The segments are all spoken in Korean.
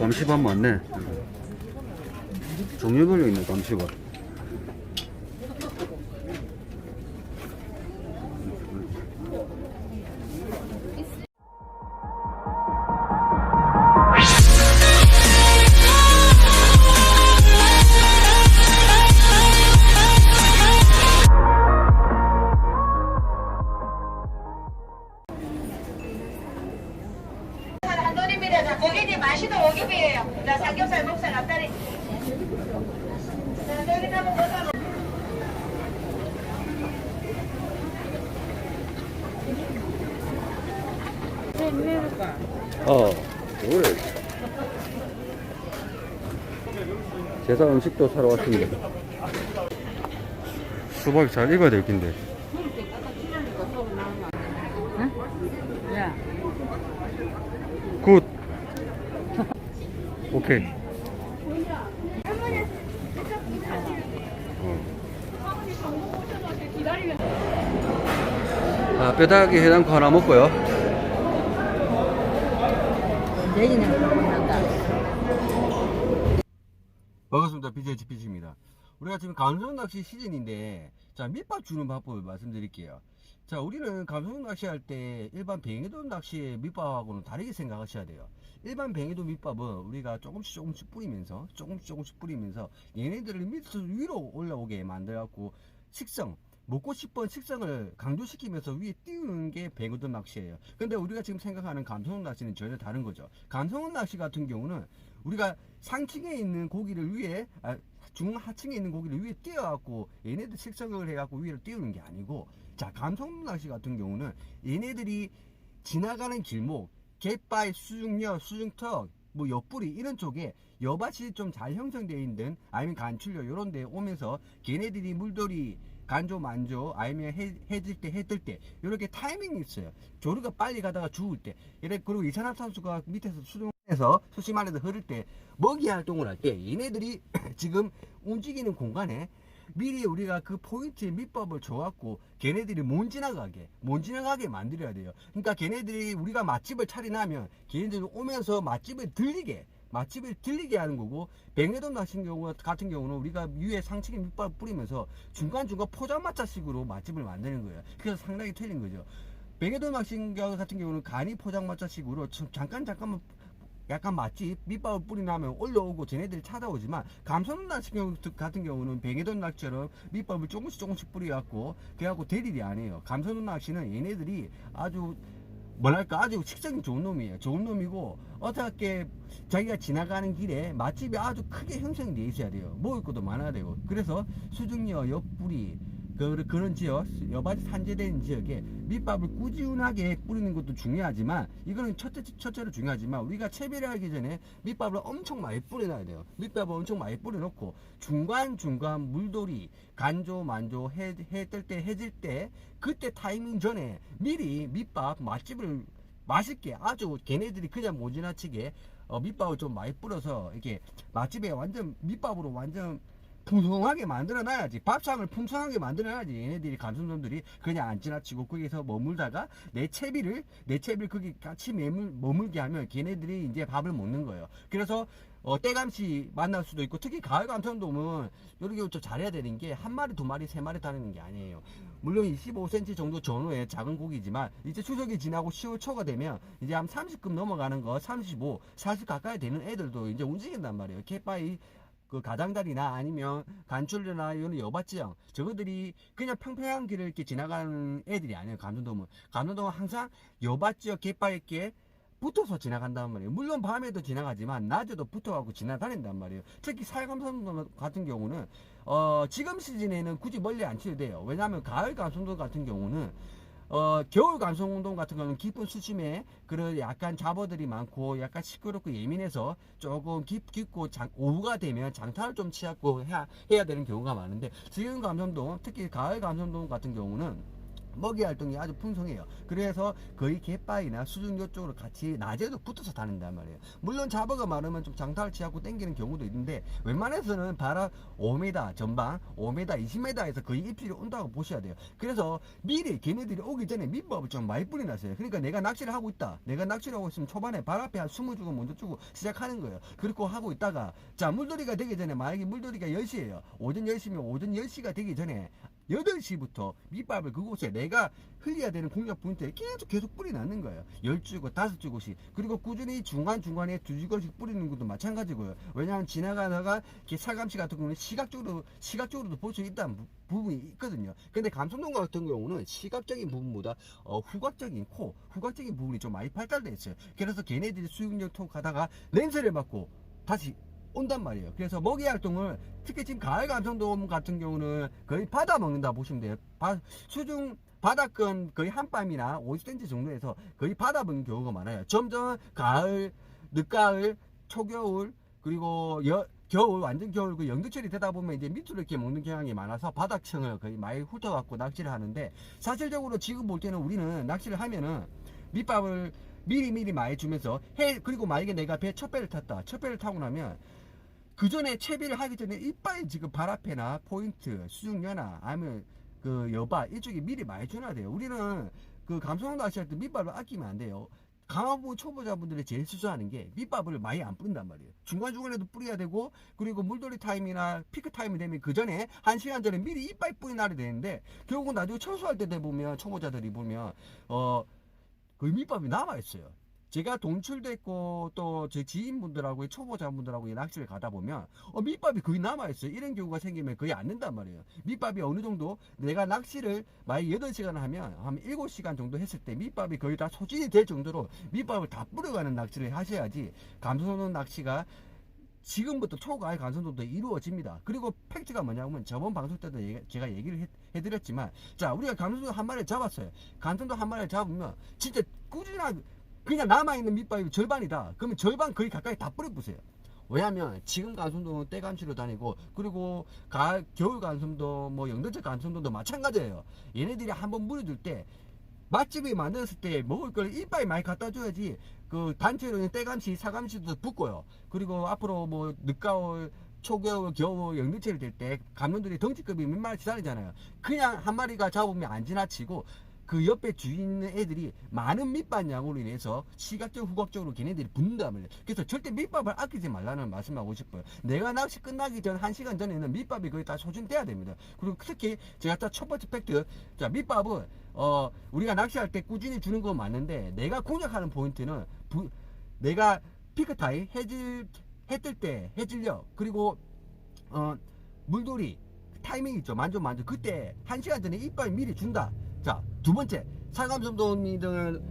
감시반 맞네. 종류별로 있네, 감시반. 오겹이에요. 자, 삼겹살, 목살, 앞다리. 자, 저기 한번 보자. 어, 뭘. 제사 음식도 사러 왔습니다. 수박이 잘 익어야 될 텐데. 야, 굿. 오케이. 아, 뼈다귀 해장국 하나 먹고요. 반갑습니다. BJ GPG입니다. 우리가 지금 감성 낚시 시즌인데, 자, 밑밥 주는 방법을 말씀드릴게요. 자, 우리는 감성 낚시 할 때 일반 뱅에도 낚시의 밑밥하고는 다르게 생각하셔야 돼요. 일반 뱅에도 밑밥은 우리가 조금씩 조금씩 뿌리면서, 조금씩 조금씩 뿌리면서, 얘네들을 밑에서 위로 올라오게 만들어갖고, 식성, 먹고 싶은 식성을 강조시키면서 위에 띄우는 게 뱅에도 낚시예요. 근데 우리가 지금 생각하는 감성 낚시는 전혀 다른 거죠. 감성 낚시 같은 경우는 우리가 상층에 있는 고기를 위에 아, 중하층에 있는 고기를 위에 띄워갖고 얘네들 식성을 해갖고 위로 띄우는 게 아니고 자 감성 낚시 같은 경우는 얘네들이 지나가는 길목 갯바위 수중려 수중턱 뭐 옆구리 이런 쪽에 여밭이 좀 잘 형성되어 있는 아니면 간출려 이런 데 오면서 걔네들이 물돌이 간조 만조 아니면 해, 해질 때 해 뜰 때 이렇게 타이밍이 있어요. 조류가 빨리 가다가 죽을 때. 이래 그리고 이산화탄소가 밑에서 수중에서 수심 안에서 흐를 때 먹이 활동을 할 때 얘네들이 지금 움직이는 공간에 미리 우리가 그 포인트의 밑밥을 줘갖고 걔네들이 못 지나가게 못 지나가게 만들어야 돼요. 그러니까 걔네들이 우리가 맛집을 차리나면 걔네들이 오면서 맛집을 들리게 맛집을 들리게 하는 거고 뱅에돔 낚시 경우 같은 경우는 우리가 위에 상층에 밑밥을 뿌리면서 중간중간 포장마차식으로 맛집을 만드는 거예요. 그래서 상당히 틀린 거죠. 낚시 같은 경우는 간이 포장마차식으로 참- 잠깐 잠깐만 약간 맛집 밑밥을 뿌리나면 올라오고 쟤네들이 찾아오지만 감성 낚시 경우 같은 경우는 뱅에돈 낚시처럼 밑밥을 조금씩 조금씩 뿌려갖고 그래갖고 대리리 안 해요. 감성 낚시는 얘네들이 아주 뭐랄까 아주 식성이 좋은 놈이에요. 좋은 놈이고 어떻게 자기가 지나가는 길에 맛집이 아주 크게 형성이 돼 있어야 돼요. 먹을 것도 많아야 되고. 그래서 수중여 옆구리 그, 그런 지역, 여바지 산재된 지역에 밑밥을 꾸준하게 뿌리는 것도 중요하지만, 이거는 첫째, 첫째로 중요하지만, 우리가 채비를 하기 전에 밑밥을 엄청 많이 뿌려놔야 돼요. 밑밥을 엄청 많이 뿌려놓고, 중간중간 물돌이, 간조, 만조, 해, 해 뜰 때, 해질 때, 그때 타이밍 전에 미리 밑밥 맛집을 맛있게 아주 걔네들이 그냥 못 지나치게 어, 밑밥을 좀 많이 뿌려서 이렇게 맛집에 완전 밑밥으로 완전 풍성하게 만들어 놔야지. 밥상을 풍성하게 만들어 놔야지. 얘네들이 감성놈들이 그냥 안 지나치고 거기서 머물다가 내 채비를 내 채비를 거기 같이 매물, 머물게 하면 걔네들이 이제 밥을 먹는 거예요. 그래서 어, 때감시 만날 수도 있고 특히 가을 감성돔은 이렇게 좀 잘해야 되는 게 한 마리 두 마리 세 마리 다니는 게 아니에요. 물론 25cm 정도 전후의 작은 고기지만 이제 추석이 지나고 10월 초가 되면 이제 한 30급 넘어가는 거 35, 40 가까이 되는 애들도 이제 움직인단 말이에요. 캣바이 그 가장다리나 아니면 간출류나 이런 여밭지형 저거들이 그냥 평평한 길을 이렇게 지나가는 애들이 아니에요 감전돔은 감전돔은 항상 여밭지역 갯바위께 붙어서 지나간단 말이에요. 물론 밤에도 지나가지만 낮에도 붙어가고 지나다닌단 말이에요. 특히 살감선돔 같은 경우는 어 지금 시즌에는 굳이 멀리 안 치도 돼요. 왜냐하면 가을 감성돔 같은 경우는 어, 겨울 감성 운동 같은 거는 깊은 수심에 그런 약간 잡어들이 많고 약간 시끄럽고 예민해서 조금 깊, 깊고 장, 오후가 되면 장타를 좀 치갖고 해야, 해야 되는 경우가 많은데 지금 감성동 특히 가을 감성동 같은 경우는 먹이 활동이 아주 풍성해요. 그래서 거의 갯바위나 수중료 쪽으로 같이 낮에도 붙어서 다닌단 말이에요. 물론 잡어가 많으면 좀 장타를 취하고 땡기는 경우도 있는데 웬만해서는 바로 5m 전방, 5m, 20m에서 거의 입질이 온다고 보셔야 돼요. 그래서 미리 걔네들이 오기 전에 밑밥을 좀 많이 뿌려놨어요. 그러니까 내가 낚시를 하고 있다. 내가 낚시를 하고 있으면 초반에 발 앞에 한 20주고 먼저 주고 시작하는 거예요. 그리고 하고 있다가 자 물돌이가 되기 전에 만약에 물돌이가 10시예요. 오전 10시면 오전 10시가 되기 전에 8시부터 밑밥을 그곳에 내가 흘려야 되는 공략 포인트에 계속 계속 뿌려놨는 거예요. 10주고 5주고씩. 그리고 꾸준히 중간중간에 두 주거씩 뿌리는 것도 마찬가지고요. 왜냐하면 지나가다가 사감시 같은 경우는 시각적으로, 시각적으로도 볼 수 있다는 부, 부분이 있거든요. 근데 감성동 같은 경우는 시각적인 부분보다 어, 후각적인 코, 후각적인 부분이 좀 많이 발달돼 있어요. 그래서 걔네들이 수육력 톡 하다가 렌즈를 맞고 다시 온단 말이에요. 그래서 먹이 활동을 특히 지금 가을 감성돔 같은 경우는 거의 받아 먹는다 보시면 돼요. 바- 수중 바닥근 거의 한 뼘이나 50cm 정도에서 거의 받아 먹는 경우가 많아요. 점점 가을, 늦가을, 초겨울 그리고 여, 겨울 완전 겨울 그 영도철이 되다 보면 이제 밑으로 이렇게 먹는 경향이 많아서 바닥층을 거의 많이 훑어갖고 낚시를 하는데 사실적으로 지금 볼 때는 우리는 낚시를 하면은 밑밥을 미리 미리 많이 주면서 해 그리고 만약에 내가 배 첫 배를 탔다. 첫 배를 타고 나면 그 전에 채비를 하기 전에 이빨 지금 발 앞에나 포인트 수중연화 아니면 그 여바 이쪽에 미리 줘놔야 돼요. 우리는 그 감성도 낚시할 때 밑밥을 아끼면 안 돼요. 강화부 초보자분들이 제일 수수하는 게 밑밥을 많이 안 뿌린단 말이에요. 중간중간에도 뿌려야 되고 그리고 물돌이 타임이나 피크 타임이 되면 그 전에 한 시간 전에 미리 이빨 뿌리놔야 되는데 결국은 나중에 철수할 때돼 보면 초보자들이 보면 어 그 밑밥이 남아있어요. 제가 동출됐고 또 제 지인분들하고 초보자분들하고 이 낚시를 가다 보면 어, 밑밥이 거의 남아있어요. 이런 경우가 생기면 거의 안 된단 말이에요. 밑밥이 어느 정도 내가 낚시를 만약 8시간 하면 한 7시간 정도 했을 때 밑밥이 거의 다 소진이 될 정도로 밑밥을 다 뿌려가는 낚시를 하셔야지 감소는 낚시가 지금부터 초가의 간선도도 이루어집니다. 그리고 팩트가 뭐냐면 저번 방송 때도 얘기- 제가 얘기를 해, 해드렸지만 자 우리가 감선도 한 마리를 잡았어요. 간선도 한 마리를 잡으면 진짜 꾸준한 그냥 남아있는 밑밥이 절반이다. 그러면 절반 거의 가까이 다 뿌려보세요. 왜냐하면 지금 간선도는 때감치로 다니고 그리고 가을 겨울 간선도 뭐 영도적 간선도도 마찬가지예요. 얘네들이 한번 물어줄 때 맛집이 만들었을 때 먹을 걸 이빨 많이 갖다 줘야지 그 단체로는 때감시 사감시도 붙고요. 그리고 앞으로 뭐 늦가을 초겨울 겨울 영등철이 될때 감독들이 덩치급이 몇 마리씩 다니잖아요. 그냥 한 마리가 잡으면 안 지나치고 그 옆에 주인 있는 애들이 많은 밑밥 양으로 인해서 시각적 후각적으로 걔네들이 붙는단 말이에요. 그래서 절대 밑밥을 아끼지 말라는 말씀하고 싶어요. 내가 낚시 끝나기 전 1시간 전에는 밑밥이 거의 다 소진돼야 됩니다. 그리고 특히 제가 딱 첫 번째 팩트 자 밑밥은 어 우리가 낚시할 때 꾸준히 주는 건 맞는데 내가 공략하는 포인트는 부- 내가 피크 타임 해질 해뜰 때 해질력 그리고 어 물돌이 타이밍 있죠. 만점 만점 그때 한 시간 전에 이빨 미리 준다. 자 두 번째 사감섬도이든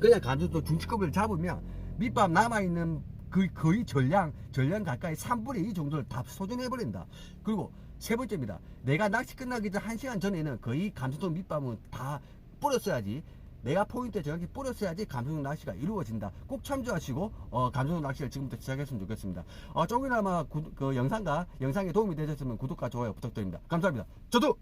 그냥 간접도 중치급을 잡으면 밑밥 남아있는 그 거의 전량 전량 가까이 3분의 2 정도를 다 소진해 버린다 그리고 세 번째입니다 내가 낚시 끝나기 전 1시간 전에는 거의 감소도 밑밥은 다 뿌렸어야지 내가 포인트에 정확히 뿌렸어야지 감성 낚시가 이루어진다. 꼭 참조하시고 어, 감성 낚시를 지금부터 시작했으면 좋겠습니다. 어, 조금이나마 구- 그 영상과 영상에 도움이 되셨으면 구독과 좋아요 부탁드립니다. 감사합니다. 저도